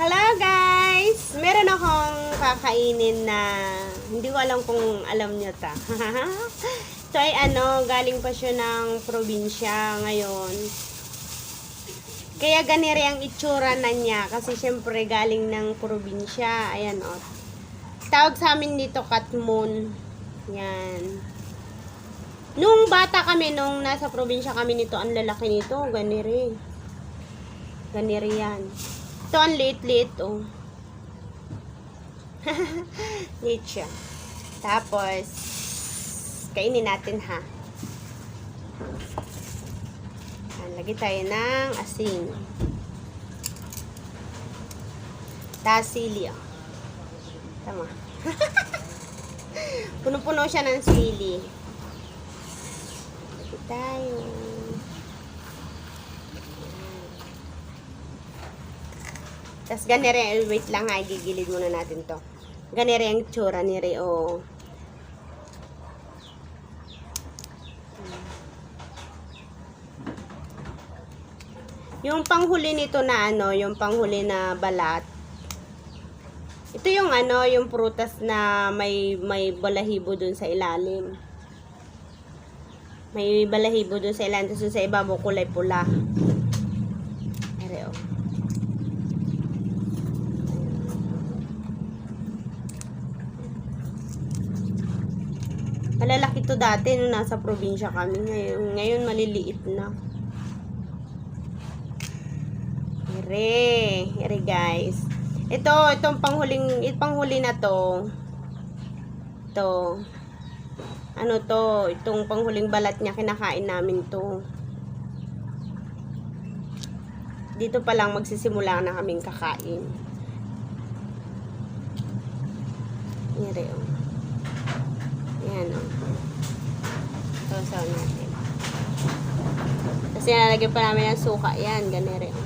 Hello guys! Meron akong kakainin na hindi ko alam kung alam niyo ta. so ay ano, galing pa siya ng probinsya ngayon. Kaya ganire ang itsura na niya kasi syempre galing ng probinsya. Ayan o. Tawag sa amin dito katmon. Yan. Nung bata kami, nung nasa probinsya kami nito, ang lalaki nito, ganire. Ganire yan. Ito ang liit-liit, oh. liit siya. Tapos, kainin natin, ha. Ayan, lagay tayo ng asin. Tapos sili, oh. Tama. Puno-puno siya ng sili. Lagay tayo. Tapos ganere, wait lang ha, gigilid muna natin to. Ganere ang tsura ni Reo. Yung panghuli nito na ano, yung panghuli na balat. Ito yung ano, yung prutas na may may balahibo dun sa ilalim. May balahibo dun sa ilalim, tapos sa ibabaw kulay pula. Reo. Malalaki to dati nung nasa probinsya kami. Ngayon, ngayon maliliit na. Here. Here guys. Ito, itong panghuling, panghuli na to. To. Ano to? Itong panghuling balat niya, kinakain namin to. Dito pa lang magsisimula na kaming kakain. Here, oh. Yan, o. Sausaw natin. Kasi nalalagyan pa namin ng suka. Yan, ganere. o.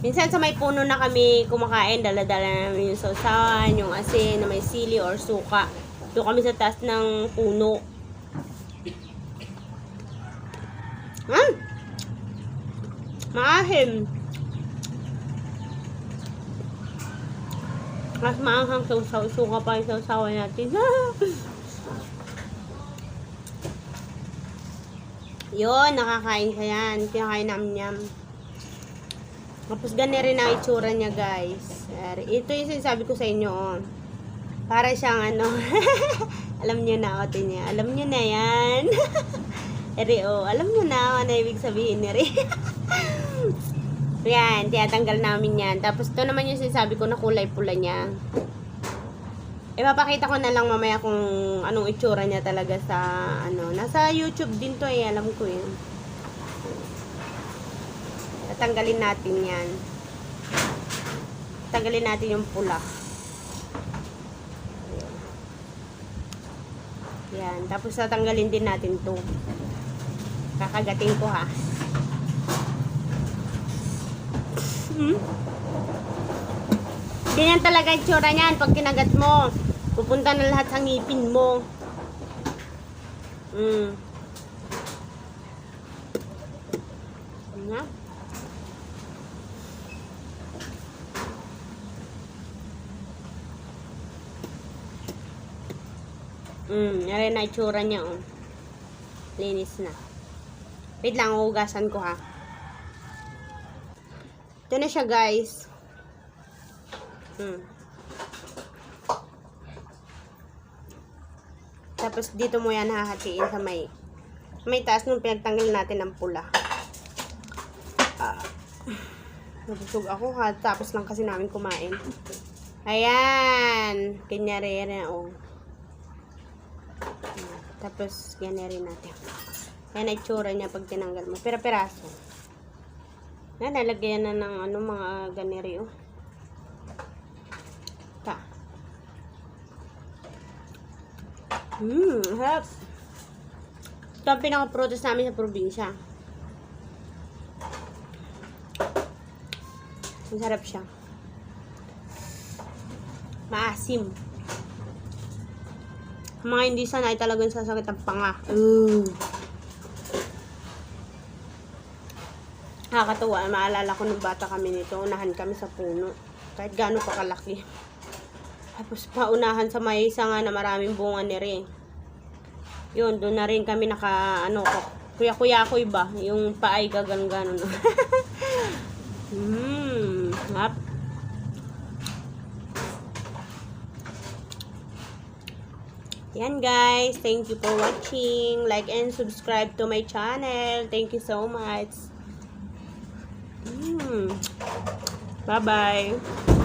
Minsan sa may puno na kami kumakain, dala-dala namin yung sausawan, yung asin na may sili or suka. Doon kami sa taas ng puno. Hmm! Maahim. Mas maanghang sausaw, suka pa yung sausawan natin. Yun, nakakain ka yan. Kinakain namin yan. Tapos ganyan rin ang itsura niya, guys. Ito yung sinasabi ko sa inyo, oh. Para siyang ano. alam niyo na, ote niya. Alam niyo na yan. Eri, oh. Alam niyo na, ano ibig sabihin ni Eri. yan, tiyatanggal namin yan. Tapos ito naman yung sinasabi ko na kulay pula niya. Ipapakita ko na lang mamaya kung anong itsura niya talaga sa ano. Nasa YouTube din to eh, alam ko yun. Tatanggalin natin yan. Tanggalin natin yung pula. Yan. Tapos tatanggalin din natin to. Kakagating ko ha. Hmm? Ganyan talaga yung tsura niyan pag kinagat mo. Pupunta na lahat sa ngipin mo. Mm. Nga. Mm, yan na itsura niya, oh. Linis na. Wait lang, hugasan ko, ha. Ito na siya, guys. Mm. Tapos, dito mo yan hahatiin sa may may taas nung pinagtanggal natin ng pula. Ah. Nabusog ako, ha. Tapos lang kasi namin kumain. Ayan. Kanyari yan, oh. Tapos, yan rin natin. Yan ang itsura niya pag tinanggal mo. Pera-peraso. Yan, nalagyan na ng ano, mga ganeri, oh. Mmm, harap. Ito ang pinaka-produce namin sa probinsya. Ang sarap siya. Maasim. Ang Mga hindi sanay talagang sasakit ang panga. Ooh. Nakakatuwa, maalala ko nung bata kami nito, unahan kami sa puno. Kahit gaano pa kalaki. Tapos paunahan sa may sanga na maraming bunga ni Ring. Yun, doon na rin kami naka, ano, kuya-kuya ko iba. Yung paay gagan ganon. Mmm, hap. Yan guys, thank you for watching. Like and subscribe to my channel. Thank you so much. Mm. Bye-bye.